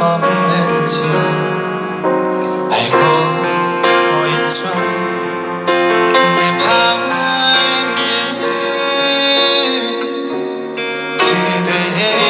없는지 알고 있죠. 내 바람들은 그대의